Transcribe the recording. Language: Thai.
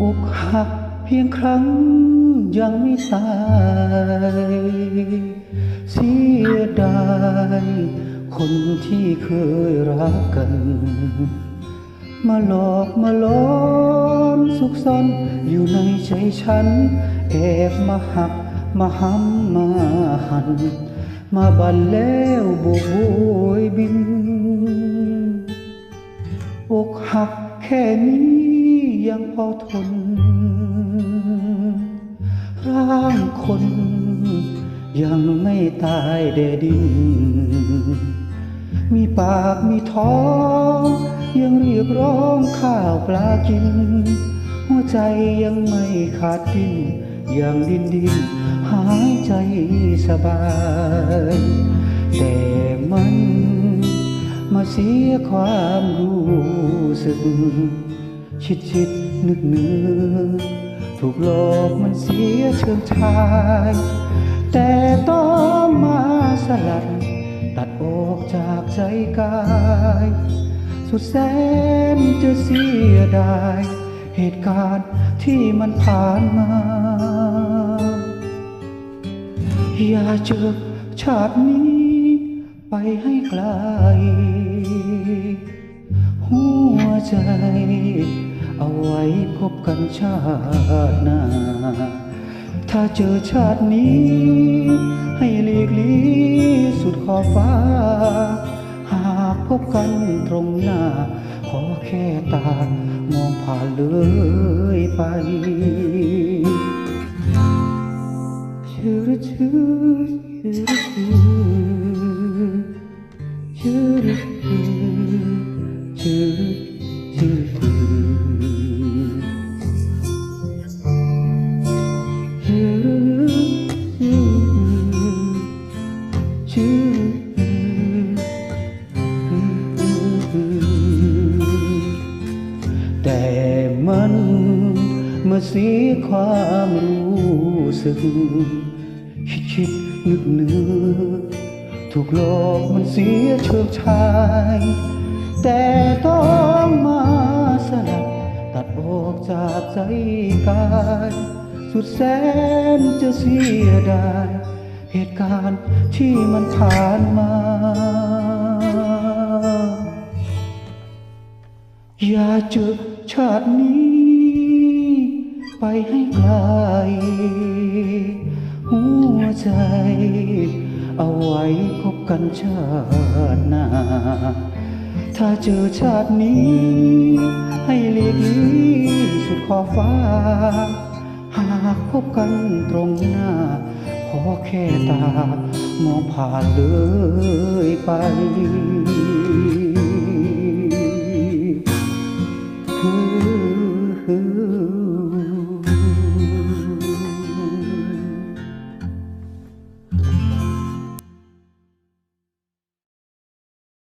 อกหักเพียงครั้งยังไม่ตาย เสียดายคนที่เคยรักกัน มาหลอกมาหลอนสุขซ่อนอยู่ในใจฉัน แอบมาหักมาห้ำมาหัน มาบันแล้วโบกโบยบิน อกหักแค่นี้ ยังพอทน ร่างคนยังไม่ตายเดดิน มีปากมีท้อง ยังเรียกร้องข้าวปลากิน หัวใจยังไม่ขาดดิ้นยังดิ้นดิ้นหายใจสบาย แต่มันมาเสียความรู้สึก ชิดชิดนึกนึกถูกหลอกมันเสียเชิงชาย แต่ต้องมาสลัด ตัดออกจากใจกาย สุดแสนจะเสียดาย เหตุการณ์ที่มันผ่านมา อย่าเจอชาตินี้ไปให้ไกล หัวใจ พบกันชาติหน้า ถ้าเจอชาตินี้ ให้หลีกลีสุดขอบฟ้า หากพบกันตรงหน้า ขอแค่ตามองผ่านเลยไปชื่อชื่อชื่อชื่อชื่ เมื่อเสียความรู้สึก คิดคิดนึกนึกถูกหลอกมันเสียเชิงชาย แต่ต้องมาสลัดตัดออกจากใจกาย สุดแสนจะเสียดายเหตุการณ์ที่มันผ่านมา อย่าเจอชาตินี้ ไปให้ไกลหัวใจ เอาไว้พบกันชาติหน้า ถ้าเจอชาตินี้ ให้หลีกลีสุดขอบฟ้า หากพบกันตรงหน้า ขอแค่ตามองผ่านเลยไป